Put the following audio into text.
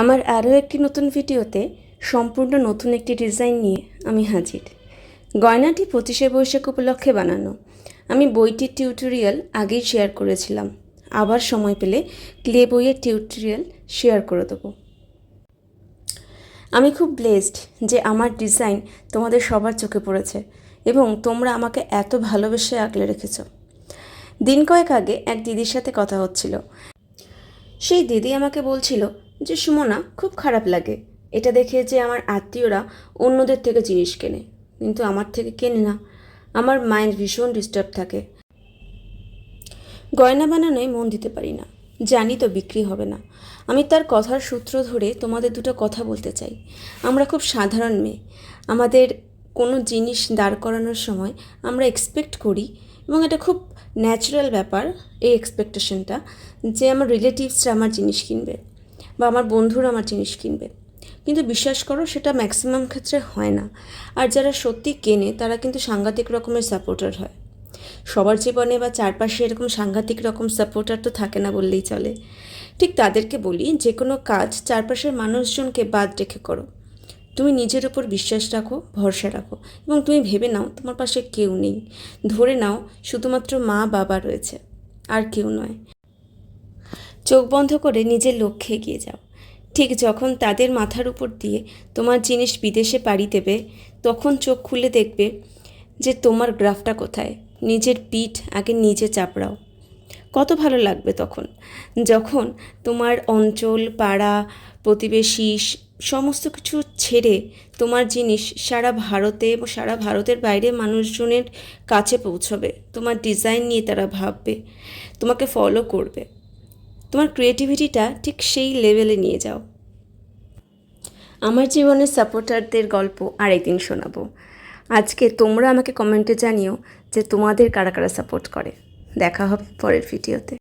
আমার আরও একটি নতুন ভিডিওতে সম্পূর্ণ নতুন একটি ডিজাইন নিয়ে আমি হাজির। গয়নাটি পঁচিশে বৈশাখ উপলক্ষে বানানো। আমি বইটির টিউটোরিয়াল আগেই শেয়ার করেছিলাম। আবার সময় পেলে ক্লে বইয়ের টিউটোরিয়াল শেয়ার করে দেবো। আমি খুব ব্লেসড যে আমার ডিজাইন তোমাদের সবার চোখে পড়েছে এবং তোমরা আমাকে এত ভালোবেসে আগলে রেখেছ। দিন কয়েক আগে এক দিদির সাথে কথা হচ্ছিল। সেই দিদি আমাকে বলছিল যে সুমনা খুব খারাপ লাগে। এটা দেখে যে আমার আত্মীয়রা অন্যদের থেকে জিনিস কেনে, কিন্তু আমার থেকে কেনে না। আমার মাইন্ড ভীষণ ডিস্টার্ব থাকে। গয়না বানানোয় মন দিতে পারি না। জানি তো বিক্রি হবে না। আমি তার কথার সূত্র ধরে তোমাদের দুটো কথা বলতে চাই। আমরা খুব সাধারণ মেয়ে। আমাদের কোনো জিনিস দাঁড় করানোর সময় আমরা এক্সপেক্ট করি এবং এটা খুব ন্যাচারাল ব্যাপার, এই এক্সপেকটেশনটা যে আমার রিলেটিভসরা আমার জিনিস কিনবে। বা আমার বন্ধুরা আমার জিনিস কিনবে। কিন্তু বিশ্বাস করো, সেটা ম্যাক্সিমাম ক্ষেত্রে হয় না। আর যারা সত্যি কেনে, তারা কিন্তু সাংঘাতিক রকমের সাপোর্টার হয়। সবার জীবনে বা চারপাশে এরকম সাংঘাতিক রকম সাপোর্টার তো থাকে না বললেই চলে। ঠিক তাদেরকে বলি, যে কোনো কাজ চারপাশের মানুষজনকে বাদ রেখে করো। তুমি নিজের ওপর বিশ্বাস রাখো, ভরসা রাখো এবং তুমি ভেবে নাও, তোমার পাশে কেউ নেই। ধরে নাও, শুধুমাত্র মা বাবা রয়েছে, আর কেউ নয়। চোখ বন্ধ করে নিজের লক্ষ্যে এগিয়ে যাও। ঠিক যখন তাদের মাথার উপর দিয়ে তোমার জিনিস বিদেশে পাড়ি দেবে, তখন চোখ খুলে দেখবে যে তোমার গ্রাফটা কোথায়। নিজের পিঠ আগে নিজে চাপড়াও। কত ভালো লাগবে তখন। যখন তোমার অঞ্চল, পাড়া, প্রতিবেশী সমস্ত কিছু ছেড়ে তোমার জিনিস সারা ভারতে এবং সারা ভারতের বাইরে মানুষজনের কাছে পৌঁছবে। তোমার ডিজাইন নিয়ে তারা ভাববে। তোমাকে ফলো করবে। তোমার ক্রিয়েটিভিটিটা ঠিক সেই লেভেলে নিয়ে যাও। আমার জীবনের সাপোর্টারদের গল্প আরেকদিন শোনাবো। আজকে তোমরা আমাকে কমেন্টে জানিও যে তোমাদের কারা কারা সাপোর্ট করে। দেখা হবে পরের ভিডিওতে